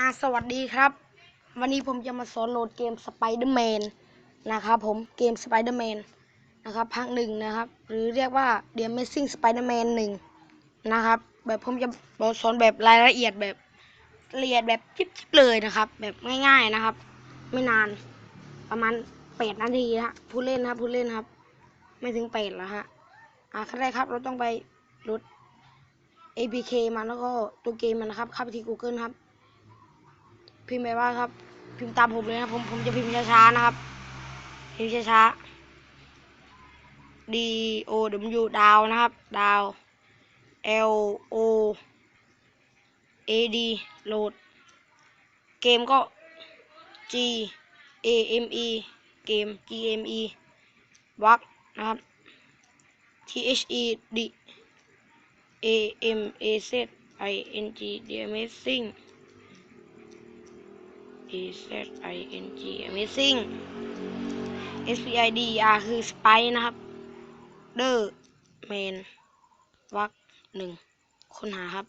อ่าสวัสดีครับ วันนี้ผมจะมาสอนโหลดเกม Spider-Man นะครับผมเกม Spider-Man นะครับภาคหนึ่งนะครับ หรือเรียกว่า The Amazing Spider-Man 1นะครับ แบบผมจะสอนแบบรายละเอียดแบบละเอียดแบบจิบๆเลยนะครับ แบบง่าย ๆนะครับ ไม่นานประมาณแปดนาทีฮะผู้เล่นครับผู้เล่นครับ ไม่ถึงแปดแล้วฮะอ่าขั้นแรกครับ เราต้องไปโหลด APK มาแล้วก็ตัวเกมมันนะครับเข้าไปที่ Google ครับ พิมพ์ไปว่าครับ พิมพ์ตามผมเลยนะผมผมจะพิมพ์ช้าๆนะครับ พิมพ์ช้าๆ D O W ดาวนะครับ ดาว L O A D โหลด เกมก็ G A M E เกม G M E วักนะครับ T H E D A M A Z I N G The Amazing A Z I N G Amazing S P I D R คือ Spy นะครับ เดอร์แมนวักหนึ่งค้นหาครับ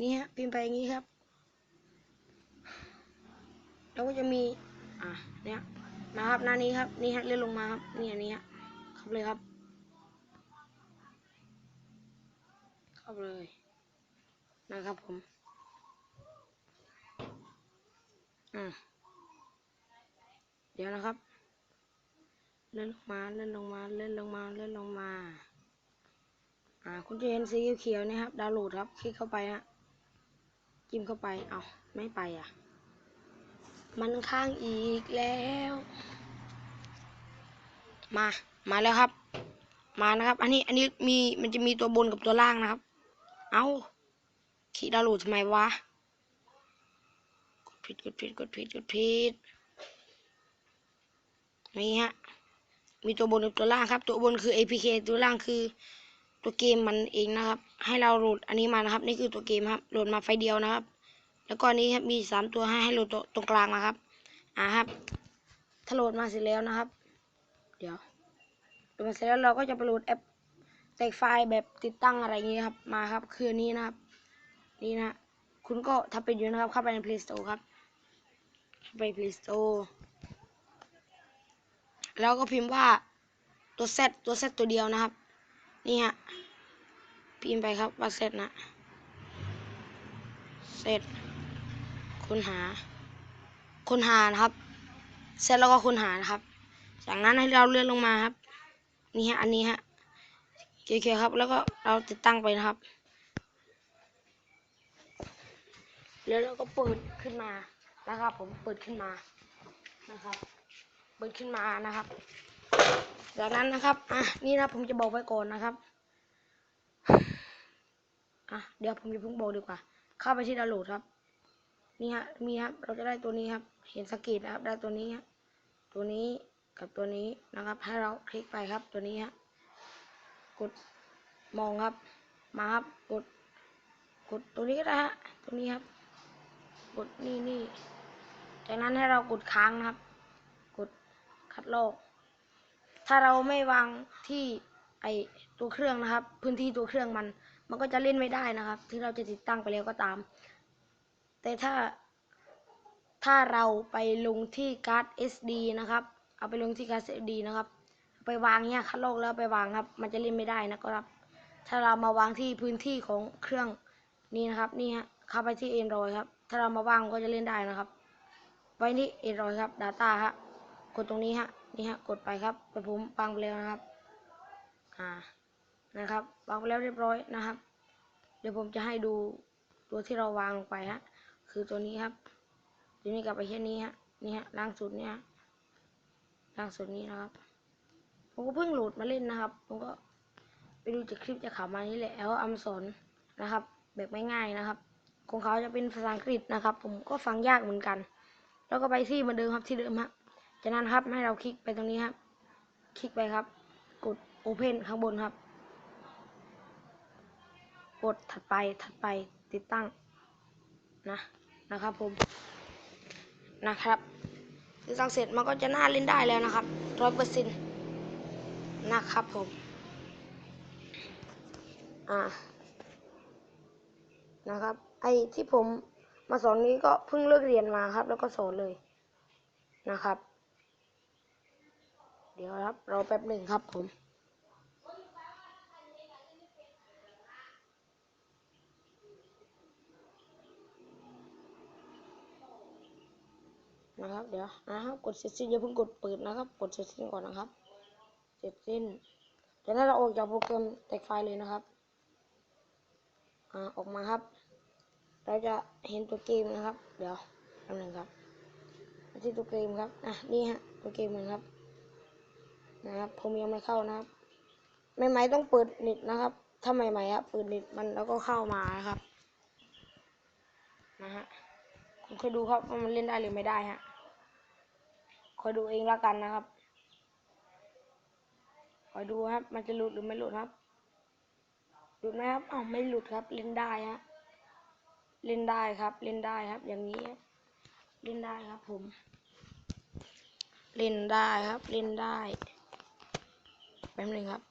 นี่ฮะพิมพ์ไปอย่างนี้ครับ แล้วก็จะมี อะเนี่ยมาครับหน้านี้ครับ นี่ฮะเลื่อนลงมาครับ นี่อันนี้ฮะเข้าเลยครับเข้าเลยนะครับผม อะเดี๋ยวนะครับ เลื่อนลงมา เลื่อนลงมา เลื่อนลงมา เลื่อนลงมา อ่า คุณจะเห็นสีเขียวๆนี่ครับ ดาวน์โหลดครับ คลิกเข้าไปฮะ จิ้มเข้าไป เอาไม่ไปอะ มันค้างอีกแล้ว มา มาแล้วครับ มานะครับ อันนี้ อันนี้มี มันจะมีตัวบนกับตัวล่างนะครับ เอาคลิกดาวน์โหลดทำไมวะ ผิดกดผิดกดผิดกดผิดนี่ฮะ มีตัวบนกับตัวล่างครับ ตัวบนคือ APK ตัวล่างคือ ตัวเกมมันเองนะครับ ให้เราโหลดอันนี้มานะครับ นี่คือตัวเกมครับ โหลดมาไฟเดียวนะครับ แล้วก็นนี้ครับมีสามตัวให้ให้โหลดตัวตรงกลางนะครับ อ่าครับ ถ้าโหลดมาเสร็จแล้วนะครับ เดี๋ยวโหลดมาเสร็จแล้วเราก็จะไปโหลดแอปแตกไฟล์แบบติดตั้งอะไรอย่างนี้ครับ มาครับ คือนี้นะครับ นี่นะ คุณก็ถ้าเป็นอยู่นะครับ เข้าไปใน Play Store ครับ ไป Play Store แล้วก็พิมพ์ว่าตัว Z ตัว Z ตัวเดียวนะครับ นี่ฮะ พิมพ์ไปครับว่า Z นะ Z ค้นหา ค้นหานะครับเสร็จแล้วก็ค้นหานะครับ จากนั้นให้เราเลื่อนลงมาครับ นี่ฮะ อันนี้ฮะเขียวๆครับ แล้วก็เราติดตั้งไปนะครับ แล้วเราก็เปิดขึ้นมา นะครับ ผมเปิดขึ้นมานะครับ เปิดขึ้นมานะครับ จากนั้นนะครับอะนี่นะผมจะบอกไว้ก่อนนะครับอะเดี๋ยวผมจะเพิ่งบอกดีกว่า เข้าไปที่ดาวน์โหลดครับ นี่ฮะมีครับเราจะได้ตัวนี้ครับ เห็นสงเกตนะครับ ได้ตัวนี้ฮะตัวนี้กับตัวนี้นะครับ ให้เราคลิกไปครับตัวนี้ฮะกดมองครับ มาครับกดกดตัวนี้ก็ได้ฮะตัวนี้ครับ กดนี่นี่ จากนั้นให้เรากดค้างนะครับ กดคัดลอก ถ้าเราไม่วางที่ไอตัวเครื่องนะครับ พื้นที่ตัวเครื่องมัน มันก็จะเล่นไม่ได้นะครับที่เราจะติดตั้งไปแล้วก็ตาม แต่ถ้า ถ้าเราไปลงที่การ์ด SD นะครับ เอาไปลงที่การ์ด SD นะครับ ไปวางเนี่ยคัดลอกแล้วไปวางครับ มันจะเล่นไม่ได้นะครับ ถ้าเรามาวางที่พื้นที่ของเครื่องนี้นะครับ นี่ฮะเข้าไปที่ Android ครับ ถ้าเรามาวางก็จะเล่นได้นะครับ ไว้ที่ Android ครับ Data ฮะกดตรงนี้ฮะนี่ฮะกดไปครับแต่ผมวางไปแล้วนะครับ อ่านะครับวางไปแล้วเรียบร้อยนะครับ เดี๋ยวผมจะให้ดูตัวที่เราวางลงไปฮะคือตัวนี้ครับตัวนี้กับไปแค่นี้ฮะนี่ฮะล่างสุดเนี่ยล่างสุดนี้นะครับ ผมก็เพิ่งโหลดมาเล่นนะครับ ผมก็ไปดูจากคลิปจากข่าวมานี่แหละแล้วอัมสอนนะครับ แบบง่ายๆนะครับ ของเขาจะเป็นภาษาอังกฤษนะครับ ผมก็ฟังยากเหมือนกัน แล้วก็ไปที่เหมือนเดิมครับที่เดิมฮะจากนั้นครับให้เราคลิกไปตรงนี้ครับคลิกไปครับ กด Open ข้างบนครับ กดถัดไปถัดไปติดตั้งนะนะครับผมนะครับติดตั้งเสร็จมันก็จะน่าเล่นได้แล้วนะครับร้อยเปอร์เซ็นต์นะครับผมอ่านะครับไอที่ผม มาสอนนี้ก็เพิ่งเลิกเรียนมาครับ แล้วก็สอนเลยนะครับ เดี๋ยวครับรอแป๊บหนึ่งครับผมนะครับเดี๋ยวนะครับกดเสร็จสิ้นอย่าเพิ่งกดเปิดนะครับ กดเสร็จสิ้นก่อนนะครับ เสร็จสิ้นจากนั้นเราออกจากโปรแกรมแตกไฟล์เลยนะครับอ่าออกมาครับ เราจะเห็นตัวเกมนะครับ เดี๋ยวแป๊บหนึงครับที่ตัวเกมครับ อะ นี่ฮะ ตัวเกมมันครับ นะครับ ผมยังไม่เข้านะครับใหม่ๆต้องเปิดเน็ตนะครับ ถ้าใหม่ๆครับเปิดเน็ตมันแล้วก็เข้ามานะครับ นะฮะผมเคยดูครับว่ามันเล่นได้หรือไม่ได้ฮะ คอยดูเองล้วกันนะครับ คอยดูครับ มันจะหลุดหรือไม่หลุดครับ หลุดไหมครับอ้าวไม่หลุดครับ เล่นได้ฮะ เล่นได้ครับ เล่นได้ครับ อย่างนี้ครับเล่นได้ครับผม เล่นได้ครับ เล่นได้ แป๊บหนึงครับ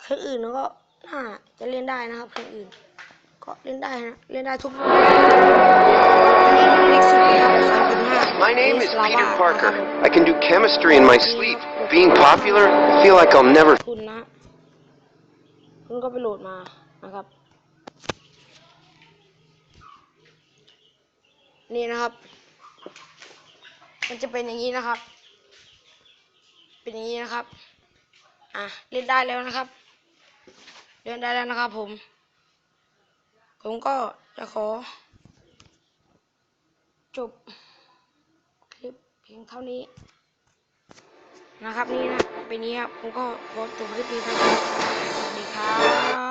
เครื่องอื่นก็น่าจะเล่นได้นะครับเครื่องอื่น ก็เล่นได้นะ เล่นได้ทุกรุ่นเลขสิบนะครับสามจุดห้า My name is Lava Peter นะครับ Parker. ผม I can do chemistry in my sleep. Being popular, I feel like I'll never คุณนะคุณก็ไปโหลดมานะครับ นี่นะครับ มันจะเป็นอย่างนี้นะครับ เป็นอย่างนี้นะครับ อะเล่นได้แล้วนะครับ เล่นได้แล้วนะครับ ผม ผมก็จะขอ จบคลิปเพียงเท่านี้นะครับนี่นะเป็นนี้ครับผมก็ขอจบคลิปนี้ครับสวัสดีครับ